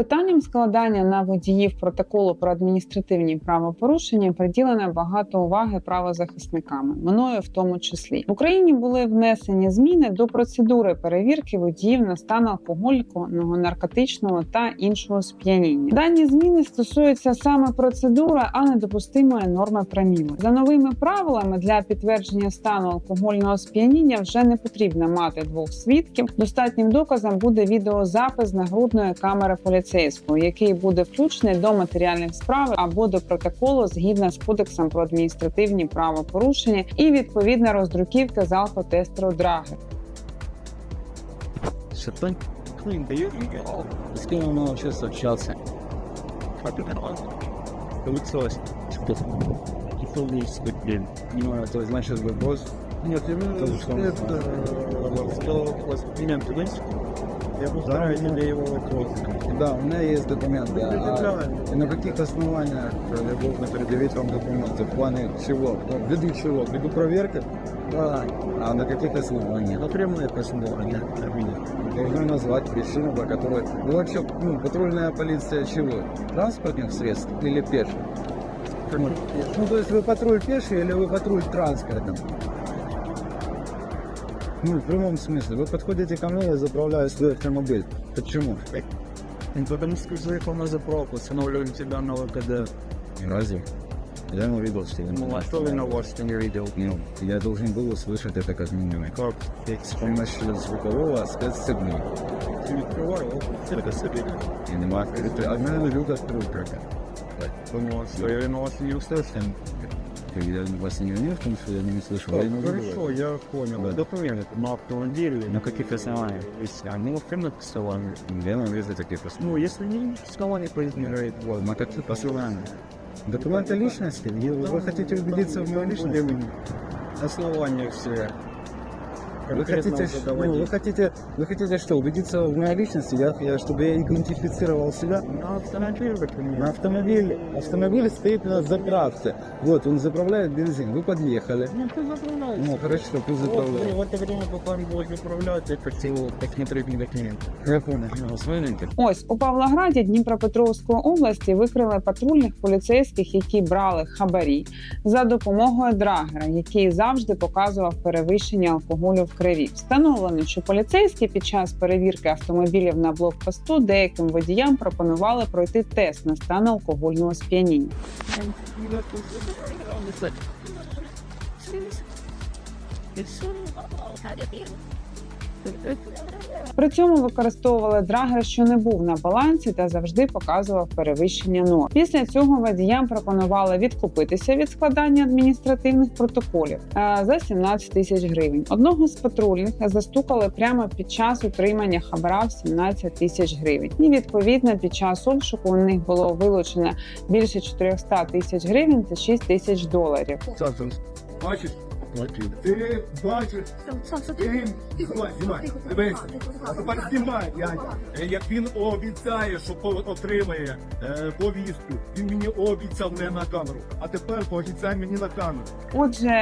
Питанням складання на водіїв протоколу про адміністративні правопорушення приділено багато уваги правозахисниками, мною в тому числі в Україні були внесені зміни до процедури перевірки водіїв на стан алкогольного, наркотичного та іншого сп'яніння. Дані зміни стосуються саме процедури, а не допустимої норми проміли. За новими правилами для підтвердження стану алкогольного сп'яніння вже не потрібно мати двох свідків. Достатнім доказом буде відеозапис нагрудної камери поліцейського, який буде включений до матеріалів справи або до протоколу згідно з кодексом про адміністративні правопорушення і відповідна роздруківка з алкотестеру Драги. Э, сказал вопрос. Меня туда Я повторяю Да, тебе его вопрос. Да, у меня есть документы. А на каких основаниях я должен предъявить вам документы? В плане чего? Ввиду чего? Ввиду проверки? Да. А на каких основаниях? На прямые посмотрения. Должны назвать причину, по которой... Ну, вообще, ну, патрульная полиция чего? Транспортных средств или пеших? Ну, то есть вы патруль пеший или вы патруль транспортным? Ну, в прямом смысле. Вы подходите ко мне, я заправляю свой автомобиль. Почему? Потому что заехал на заправку, устанавливаем тебя на ВКД. Разве? Я не увидел, что я Ну, а что вы на вас не видел? Ну, я должен был услышать это как минимум. Как? С помощью звукового спецсигнала. Ты открывай, это себе. Я не могу открыть. А меня люк открыл как. Думал, что я на вас не услышал. Я вас не виню в том, что я не слышал. я не Хорошо, увидел. я понял. Да. Документы на автомобиле, на каких основаниях? Если они в прямых основаниях. Я не вижу таких просто. Ну, если не основания произнеряет, вот. на каких основаниях? Документы личности? И Вы хотите убедиться в моей личности? Основания все. Вы хотите, ш- ну, вы хотите, вы хотите что, убедиться в моей личности, я, я, чтобы я идентифицировал себя? На автомобиле, На например. автомобиле, автомобиль стоит на заправке. Вот, он заправляет бензин. Вы подъехали. Ну, ты заправляешь. Ну, хорошо, ты Вот, заправляешь. в это время, пока он будет заправлять, я хотел так не требовать документы. Я понял. Ну, смотрите. Ось у Павлограді Дніпропетровської області викрили патрульних поліцейських, які брали хабарі за допомогою драгера, який завжди показував перевищення алкоголю в крові. Встановлено, що поліцейські під час перевірки автомобілів на блокпосту деяким водіям пропонували пройти тест на стан алкогольного сп'яніння. При цьому використовували драгер, що не був на балансі та завжди показував перевищення норм. Після цього водіям пропонували відкупитися від складання адміністративних протоколів е, за 17 тисяч гривень. Одного з патрульних застукали прямо під час отримання хабара в 17 тисяч гривень. І відповідно під час обшуку у них було вилучено більше 400 тисяч гривень та 6 тисяч доларів. Бачиш? Ти бачиш? Ти знімай, знімай. Дивись. А тепер знімай, дядя. Е, Як він обіцяє, що отримає е, повістку, він мені обіцяв не на камеру. А тепер пообіцяй мені на камеру. Отже,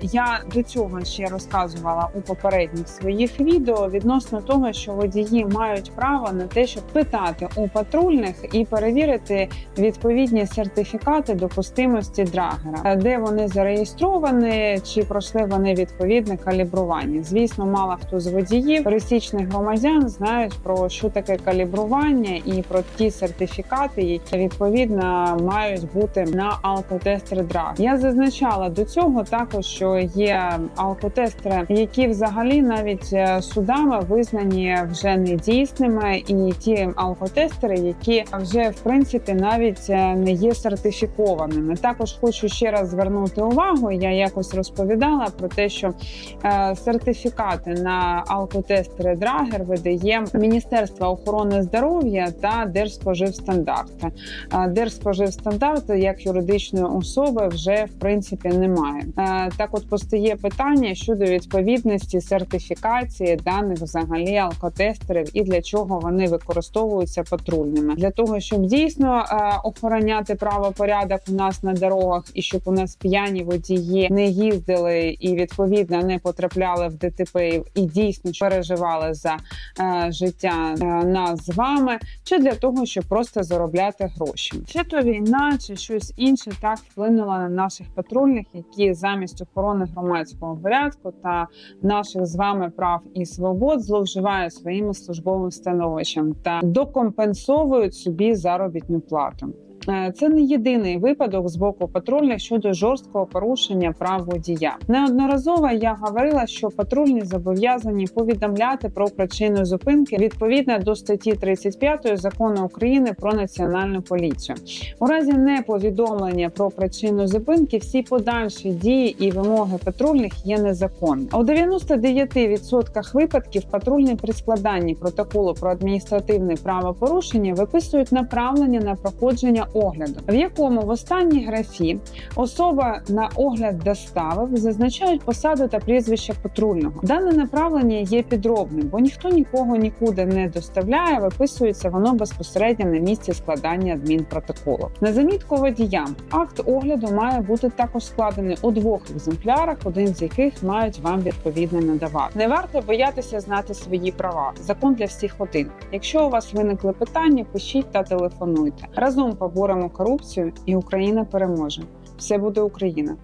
я до цього ще розказувала у попередніх своїх відео відносно того, що водії мають право на те, щоб питати у патрульних і перевірити відповідні сертифікати допустимості драгера, де вони зареєстровані, чи пройшли вони відповідне калібрування. Звісно, мало хто з водіїв пересічних громадян знають про що таке калібрування і про ті сертифікати, які відповідно мають бути на алкотестер драг. Я зазначала до цього також, що є алкотестери, які взагалі навіть е, судами визнані вже недійсними, і ті алкотестери, які вже в принципі навіть е, не є сертифікованими. Також хочу ще раз звернути увагу. Я якось розповідала про те, що е, сертифікати на алкотестери Драгер видає Міністерство охорони здоров'я та Держспоживстандарт. Е, Держспоживстандарт як юридичної особи вже в принципі немає. Е, Так, от постає питання щодо відповідності сертифікації даних взагалі алкотестерів і для чого вони використовуються патрульними для того, щоб дійсно охороняти правопорядок у нас на дорогах і щоб у нас п'яні водії не їздили виїхали і відповідно не потрапляли в ДТП і дійсно переживали за е, життя е, нас з вами, чи для того, щоб просто заробляти гроші. Чи то війна, чи щось інше так вплинуло на наших патрульних, які замість охорони громадського порядку та наших з вами прав і свобод зловживають своїм службовим становищем та докомпенсовують собі заробітну плату. Е, Це не єдиний випадок з боку патрульних щодо жорсткого порушення прав водія. Неодноразово я говорила, що патрульні зобов'язані повідомляти про причину зупинки відповідно до статті 35 закону України про національну поліцію. У разі неповідомлення про причину зупинки всі подальші дії і вимоги патрульних є незаконними. У 99% випадків патрульні при складанні протоколу про адміністративне правопорушення виписують направлення на проходження огляду, в якому в останній графі особа на огляд доставив зазначають посаду та прізвище патрульного. Дане направлення є підробним, бо ніхто нікого нікуди не доставляє. Виписується воно безпосередньо на місці складання адмінпротоколу. На замітку водіям акт огляду має бути також складений у двох екземплярах, один з яких мають вам відповідно надавати. Не варто боятися знати свої права. Закон для всіх один. Якщо у вас виникли питання, пишіть та телефонуйте. Разом поборемо корупцію, і Україна переможе. Все буде Україна.